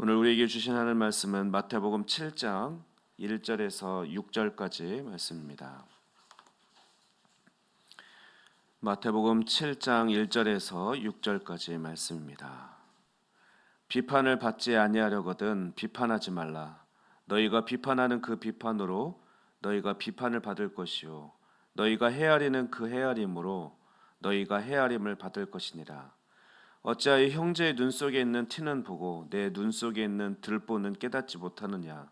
오늘 우리에게 주신 하는 말씀은 마태복음 7장 1절에서 6절까지 말씀입니다. 마태복음 7장 1절에서 6절까지 말씀입니다. 비판을 받지 아니하려거든 비판하지 말라. 너희가 비판하는 그 비판으로 너희가 비판을 받을 것이요 너희가 헤아리는 그 헤아림으로 너희가 헤아림을 받을 것이니라. 어찌하여 형제의 눈 속에 있는 티는 보고 내 눈 속에 있는 들보는 깨닫지 못하느냐?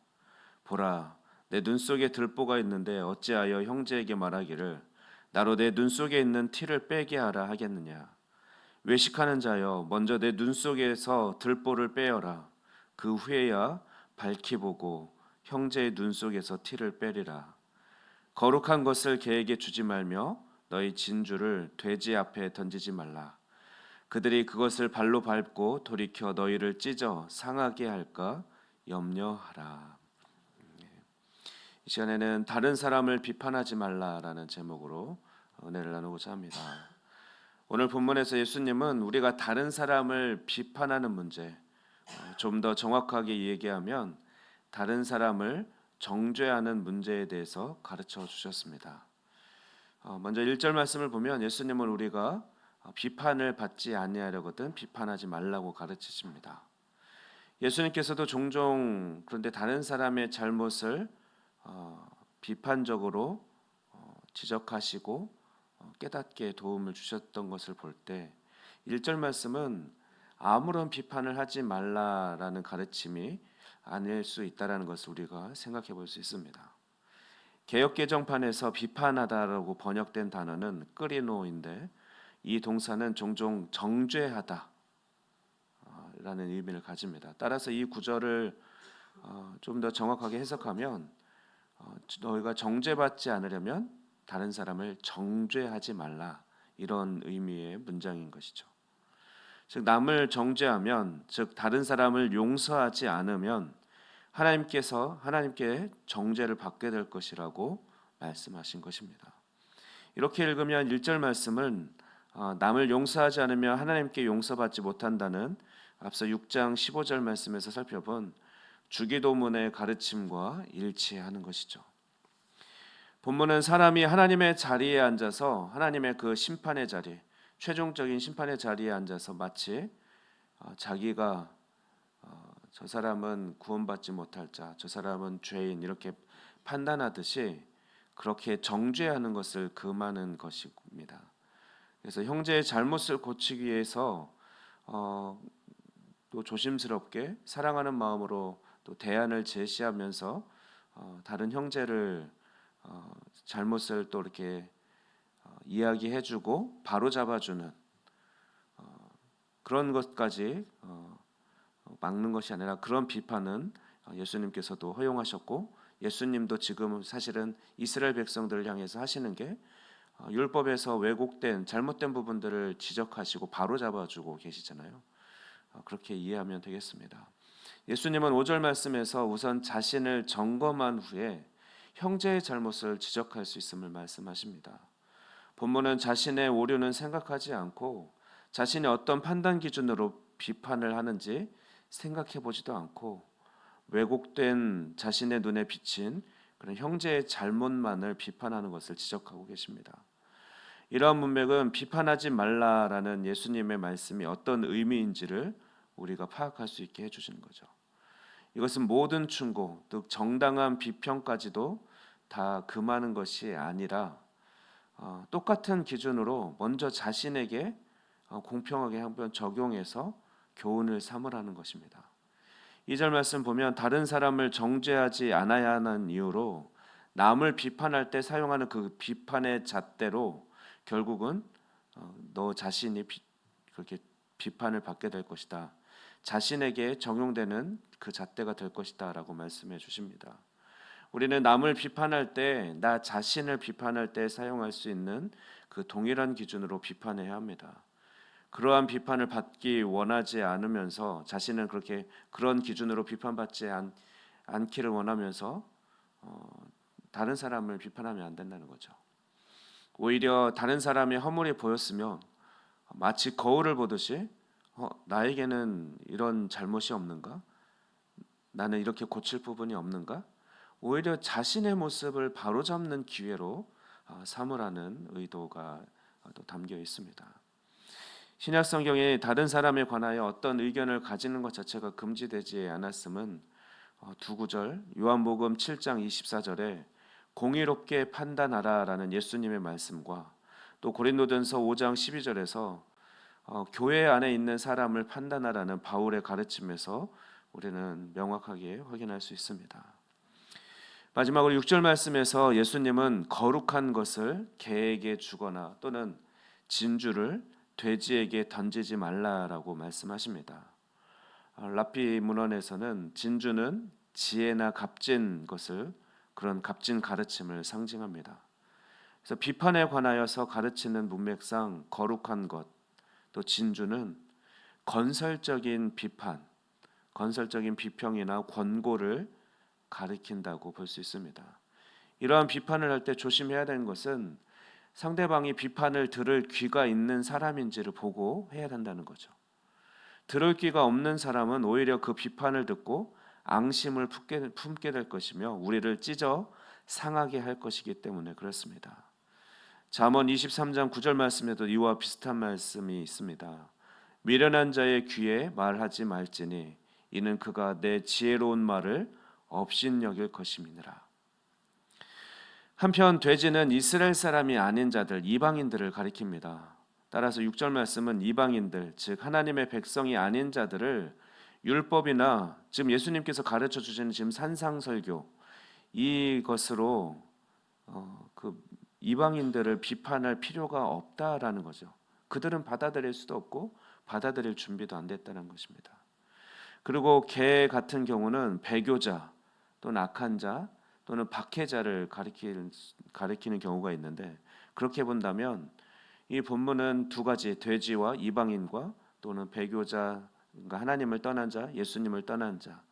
보라, 내 눈 속에 들보가 있는데 어찌하여 형제에게 말하기를 나로 내 눈 속에 있는 티를 빼게 하라 하겠느냐? 외식하는 자여, 먼저 내 눈 속에서 들보를 빼어라. 그 후에야 밝히 보고 형제의 눈 속에서 티를 빼리라. 거룩한 것을 개에게 주지 말며 너희 진주를 돼지 앞에 던지지 말라. 그들이 그것을 발로 밟고 돌이켜 너희를 찢어 상하게 할까 염려하라. 이 시간에는 다른 사람을 비판하지 말라라는 제목으로 은혜를 나누고자 합니다. 오늘 본문에서 예수님은 우리가 다른 사람을 비판하는 문제, 좀 더 정확하게 얘기하면 다른 사람을 정죄하는 문제에 대해서 가르쳐 주셨습니다. 어, 먼저 1절 말씀을 보면 예수님은 우리가 비판을 받지 아니하려거든 비판하지 말라고 가르치십니다. 예수님께서도 종종 그런데 다른 사람의 잘못을 어, 비판적으로 어, 지적하시고 깨닫게 도움을 주셨던 것을 볼 때 1절 말씀은 아무런 비판을 하지 말라라는 가르침이 아닐 수 있다라는 것을 우리가 생각해 볼 수 있습니다. 개역 개정판에서 비판하다라고 번역된 단어는 끄리노인데 이 동사는 종종 정죄하다라는 의미를 가집니다. 따라서 이 구절을 어, 좀더 정확하게 해석하면 어, 너희가 정죄받지 않으려면 다른 사람을 정죄하지 말라 이런 의미의 문장인 것이죠. 즉 남을 정죄하면 즉 다른 사람을 용서하지 않으면 하나님께서 하나님께 정죄를 받게 될 것이라고 말씀하신 것입니다. 이렇게 읽으면 1절 말씀은 어, 남을 용서하지 않으면 하나님께 용서받지 못한다는 앞서 6장 15절 말씀에서 살펴본 주기도문의 가르침과 일치하는 것이죠. 본문은 사람이 하나님의 자리에 앉아서 하나님의 그 심판의 자리, 최종적인 심판의 자리에 앉아서 마치 어, 자기가 어, 저 사람은 구원받지 못할 자, 저 사람은 죄인 이렇게 판단하듯이 그렇게 정죄하는 것을 금하는 것입니다. 그래서 형제의 잘못을 고치기 위해서 어, 또 조심스럽게 사랑하는 마음으로 또 대안을 제시하면서 어, 다른 형제를 어, 잘못을 또 이렇게 어, 이야기해주고 바로 잡아주는 어, 그런 것까지 어, 막는 것이 아니라 그런 비판은 예수님께서도 허용하셨고 예수님도 지금 사실은 이스라엘 백성들을 향해서 하시는 게 어, 율법에서 왜곡된 잘못된 부분들을 지적하시고 바로 잡아 주고 계시잖아요. 어, 그렇게 이해하면 되겠습니다. 예수님은 5절 말씀에서 우선 자신을 점검한 후에 형제의 잘못을 지적할 수 있음을 말씀하십니다. 본문은 자신의 오류는 생각하지 않고 자신이 어떤 판단 기준으로 비판을 하는지 생각해 보지도 않고 왜곡된 자신의 눈에 비친 그런 형제의 잘못만을 비판하는 것을 지적하고 계십니다. 이러한 문맥은 비판하지 말라라는 예수님의 말씀이 어떤 의미인지를 우리가 파악할 수 있게 해주시는 거죠. 이것은 모든 충고, 즉 정당한 비평까지도 다 금하는 것이 아니라 어, 똑같은 기준으로 먼저 자신에게 어, 공평하게 한번 적용해서 교훈을 삼으라는 것입니다. 2절 말씀 보면 다른 사람을 정죄하지 않아야 하는 이유로 남을 비판할 때 사용하는 그 비판의 잣대로 결국은 어, 너 자신이 그렇게 비판을 받게 될 것이다. 자신에게 적용되는 그 잣대가 될 것이다라고 말씀해 주십니다. 우리는 남을 비판할 때 나 자신을 비판할 때 사용할 수 있는 그 동일한 기준으로 비판해야 합니다. 그러한 비판을 받기 원하지 않으면서 자신은 그렇게 그런 기준으로 비판받지 않, 않기를 원하면서 어, 다른 사람을 비판하면 안 된다는 거죠. 오히려 다른 사람이 허물이 보였으면 마치 거울을 보듯이 어, 나에게는 이런 잘못이 없는가? 나는 이렇게 고칠 부분이 없는가? 오히려 자신의 모습을 바로잡는 기회로 아, 삼으라는 의도가 또 담겨 있습니다. 신약 성경에 다른 사람에 관하여 어떤 의견을 가지는 것 자체가 금지되지 않았음은 어, 두 구절 요한복음 7장 24절에 공의롭게 판단하라라는 예수님의 말씀과 또 고린도전서 5장 12절에서 어, 교회 안에 있는 사람을 판단하라는 바울의 가르침에서 우리는 명확하게 확인할 수 있습니다. 마지막으로 6절 말씀에서 예수님은 거룩한 것을 개에게 주거나 또는 진주를 돼지에게 던지지 말라라고 말씀하십니다. 어, 라피 문헌에서는 진주는 지혜나 값진 것을 그런 값진 가르침을 상징합니다. 그래서 비판에 관하여서 가르치는 문맥상 거룩한 것, 또 진주는 건설적인 비판, 건설적인 비평이나 권고를 가리킨다고 볼 수 있습니다. 이러한 비판을 할 때 조심해야 되는 것은 상대방이 비판을 들을 귀가 있는 사람인지를 보고 해야 된다는 거죠. 들을 귀가 없는 사람은 오히려 그 비판을 듣고 앙심을 품게, 품게 될 것이며 우리를 찢어 상하게 할 것이기 때문에 그렇습니다. 잠언 23장 9절 말씀에도 이와 비슷한 말씀이 있습니다. 미련한 자의 귀에 말하지 말지니 이는 그가 내 지혜로운 말을 업신여길 것임이니라. 한편 돼지는 이스라엘 사람이 아닌 자들 이방인들을 가리킵니다. 따라서 6절 말씀은 이방인들 즉 하나님의 백성이 아닌 자들을 율법이나 지금 예수님께서 가르쳐 주시는 지금 산상설교 이것으로 어, 그 이방인들을 비판할 필요가 없다라는 거죠. 그들은 받아들일 수도 없고 받아들일 준비도 안 됐다는 것입니다. 그리고 개 같은 경우는 배교자 또는 악한 자 또는 박해자를 가리키는, 경우가 있는데 그렇게 본다면 이 본문은 두 가지 돼지와 이방인과 또는 배교자 그러니까 하나님을 떠난 자, 예수님을 떠난 자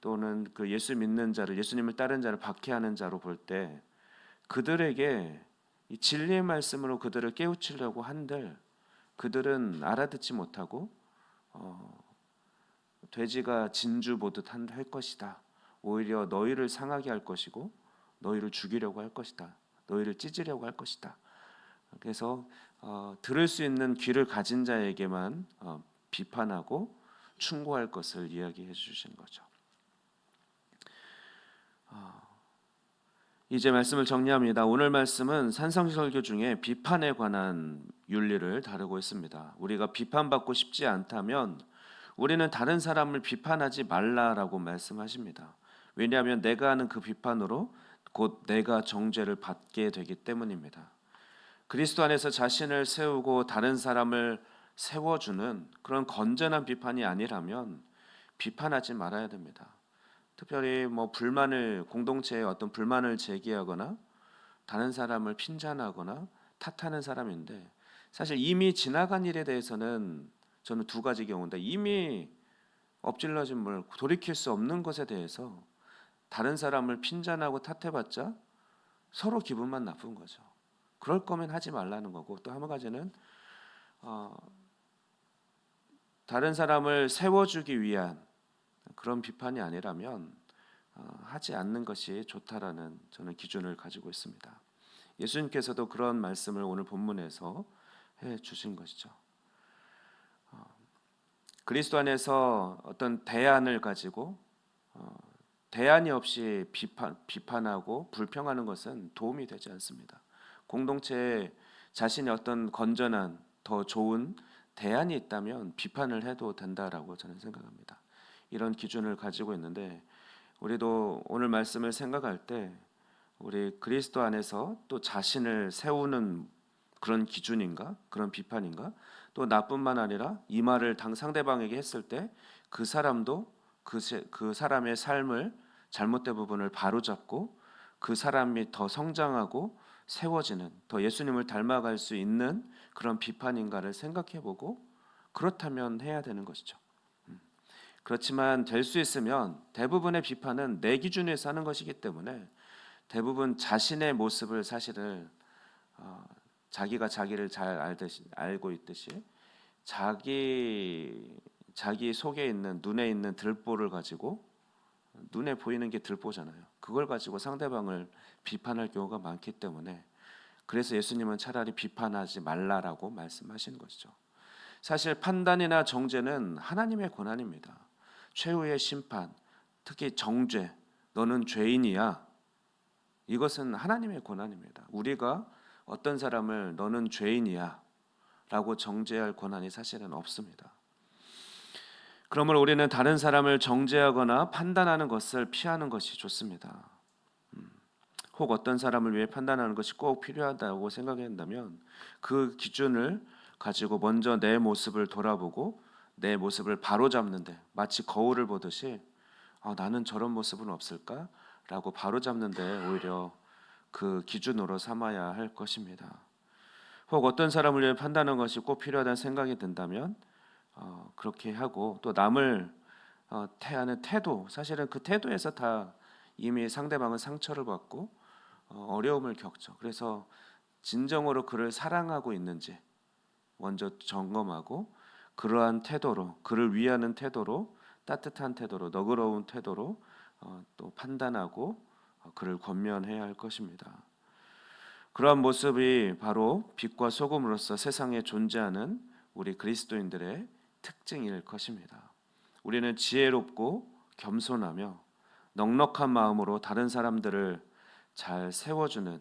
또는 그 예수 믿는 자를 예수님을 따른 자를 박해하는 자로 볼 때 그들에게 이 진리의 말씀으로 그들을 깨우치려고 한들 그들은 알아듣지 못하고 어, 돼지가 진주 보듯 할 것이다. 오히려 너희를 상하게 할 것이고 너희를 죽이려고 할 것이다. 너희를 찢으려고 할 것이다. 그래서 어, 들을 수 있는 귀를 가진 자에게만 어, 비판하고 충고할 것을 이야기해 주신 거죠. 어, 이제 말씀을 정리합니다. 오늘 말씀은 산성설교 중에 비판에 관한 윤리를 다루고 있습니다. 우리가 비판받고 싶지 않다면 우리는 다른 사람을 비판하지 말라라고 말씀하십니다. 왜냐하면 내가 하는 그 비판으로 곧 내가 정죄를 받게 되기 때문입니다. 그리스도 안에서 자신을 세우고 다른 사람을 세워주는 그런 건전한 비판이 아니라면 비판하지 말아야 됩니다. 특별히 뭐 불만을 공동체에 어떤 불만을 제기하거나 다른 사람을 핀잔하거나 탓하는 사람인데 사실 이미 지나간 일에 대해서는 저는 두 가지 경우인데 이미 엎질러진 물 돌이킬 수 없는 것에 대해서 다른 사람을 핀잔하고 탓해봤자 서로 기분만 나쁜 거죠. 그럴 거면 하지 말라는 거고 또 한 가지는 어, 다른 사람을 세워주기 위한 그런 비판이 아니라면 어, 하지 않는 것이 좋다라는 저는 기준을 가지고 있습니다. 예수님께서도 그런 말씀을 오늘 본문에서 해 주신 것이죠. 어, 그리스도 안에서 어떤 대안을 가지고 어, 대안이 없이 비판, 비판하고 불평하는 것은 도움이 되지 않습니다. 공동체에 자신의 어떤 건전한 더 좋은 대안이 있다면 비판을 해도 된다라고 저는 생각합니다. 이런 기준을 가지고 있는데 우리도 오늘 말씀을 생각할 때 우리 그리스도 안에서 또 자신을 세우는 그런 기준인가 그런 비판인가 또 나뿐만 아니라 이 말을 당 상대방에게 했을 때 그 사람도 그, 그 사람의 삶을 잘못된 부분을 바로잡고 그 사람이 더 성장하고 세워지는 더 예수님을 닮아갈 수 있는 그런 비판인가를 생각해보고 그렇다면 해야 되는 것이죠. 음. 그렇지만 될 수 있으면 대부분의 비판은 내 기준에서 하는 것이기 때문에 대부분 자신의 모습을 사실을 어, 자기가 자기를 잘 알듯이 알고 있듯이 자기 자기 속에 있는 눈에 있는 들보를 가지고 눈에 보이는 게 들보잖아요. 그걸 가지고 상대방을 비판할 경우가 많기 때문에 그래서 예수님은 차라리 비판하지 말라라고 말씀하신 것이죠. 사실 판단이나 정죄는 하나님의 권한입니다. 최후의 심판, 특히 정죄, 너는 죄인이야. 이것은 하나님의 권한입니다. 우리가 어떤 사람을 너는 죄인이야 라고 정죄할 권한이 사실은 없습니다. 그러므로 우리는 다른 사람을 정죄하거나 판단하는 것을 피하는 것이 좋습니다. 음, 혹 어떤 사람을 위해 판단하는 것이 꼭 필요하다고 생각한다면 그 기준을 가지고 먼저 내 모습을 돌아보고 내 모습을 바로잡는데 마치 거울을 보듯이 아, 나는 저런 모습은 없을까라고 바로잡는데 오히려 그 기준으로 삼아야 할 것입니다. 혹 어떤 사람을 위해 판단하는 것이 꼭 필요하다는 생각이 든다면 어, 그렇게 하고 또 남을 어, 태하는 태도 사실은 그 태도에서 다 이미 상대방은 상처를 받고 어, 어려움을 겪죠. 그래서 진정으로 그를 사랑하고 있는지 먼저 점검하고 그러한 태도로 그를 위하는 태도로 따뜻한 태도로 너그러운 태도로 어, 또 판단하고 어, 그를 권면해야 할 것입니다. 그러한 모습이 바로 빛과 소금으로서 세상에 존재하는 우리 그리스도인들의 특징일 것입니다. 우리는 지혜롭고 겸손하며 넉넉한 마음으로 다른 사람들을 잘 세워주는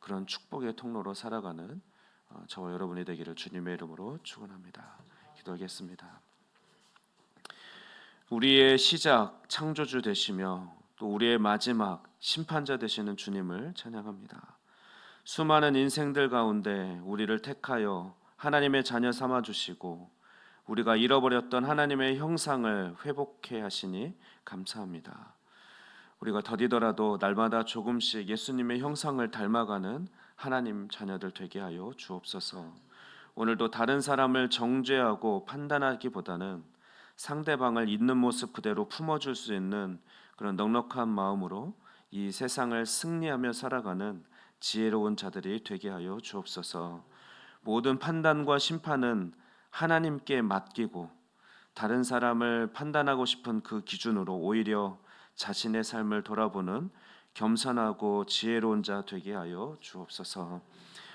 그런 축복의 통로로 살아가는 어, 저와 여러분이 되기를 주님의 이름으로 축원합니다. 기도하겠습니다. 우리의 시작 창조주 되시며 또 우리의 마지막 심판자 되시는 주님을 찬양합니다. 수많은 인생들 가운데 우리를 택하여 하나님의 자녀 삼아 주시고 우리가 잃어버렸던 하나님의 형상을 회복해 하시니 감사합니다. 우리가 더디더라도 날마다 조금씩 예수님의 형상을 닮아가는 하나님 자녀들 되게 하여 주옵소서. 오늘도 다른 사람을 정죄하고 판단하기보다는 상대방을 있는 모습 그대로 품어줄 수 있는 그런 넉넉한 마음으로 이 세상을 승리하며 살아가는 지혜로운 자들이 되게 하여 주옵소서. 모든 판단과 심판은 하나님께 맡기고 다른 사람을 판단하고 싶은 그 기준으로 오히려 자신의 삶을 돌아보는 겸손하고 지혜로운 자 되게 하여 주옵소서.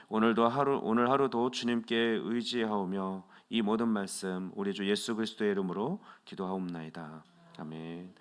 오늘도 하루 오늘 하루도 주님께 의지하오며 이 모든 말씀 우리 주 예수 그리스도의 이름으로 기도하옵나이다. 아멘.